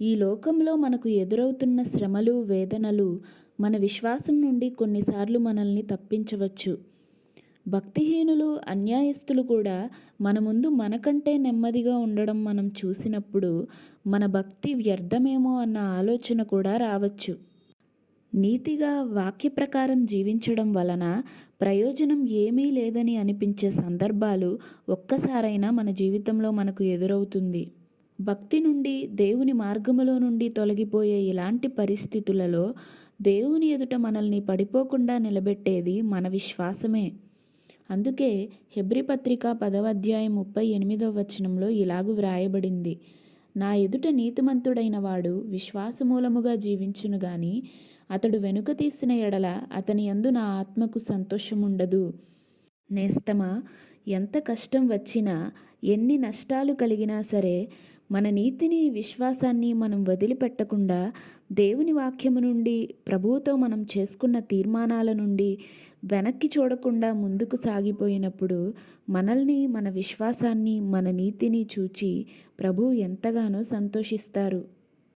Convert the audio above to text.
ఈ లోకంలో మనకు ఎదురవుతున్న శ్రమలు, వేదనలు మన విశ్వాసం నుండి కొన్నిసార్లు మనల్ని తప్పించవచ్చు. భక్తిహీనులు, అన్యాయస్తులు కూడా మన ముందు మనకంటే నెమ్మదిగా ఉండడం మనం చూసినప్పుడు మన భక్తి వ్యర్థమేమో అన్న ఆలోచన కూడా రావచ్చు. నీతిగా వాక్య ప్రకారం జీవించడం వలన ప్రయోజనం ఏమీ లేదని అనిపించే సందర్భాలు ఒక్కసారైనా మన జీవితంలో మనకు ఎదురవుతుంది. భక్తి నుండి, దేవుని మార్గములో నుండి తొలగిపోయే ఇలాంటి పరిస్థితులలో దేవుని ఎదుట మనల్ని పడిపోకుండా నిలబెట్టేది మన విశ్వాసమే. అందుకే హెబ్రీ పత్రిక పదవ అధ్యాయం ముప్పై ఎనిమిదవ వచనంలో ఇలాగు వ్రాయబడింది. నా ఎదుట నీతిమంతుడైన వాడు విశ్వాసమూలముగా జీవించును గాని అతడు వెనుక తీసిన ఎడల అతని యందు నా ఆత్మకు సంతోషముండదు. నేస్తమా, ఎంత కష్టం వచ్చినా, ఎన్ని నష్టాలు కలిగినా సరే మన నీతిని, విశ్వాసాన్ని మనం వదిలిపెట్టకుండా దేవుని వాక్యము నుండి, ప్రభువుతో మనం చేసుకున్న తీర్మానాల నుండి వెనక్కి చూడకుండా ముందుకు సాగిపోయినప్పుడు మనల్ని, మన విశ్వాసాన్ని, మన నీతిని చూచి ప్రభు ఎంతగానో సంతోషిస్తారు.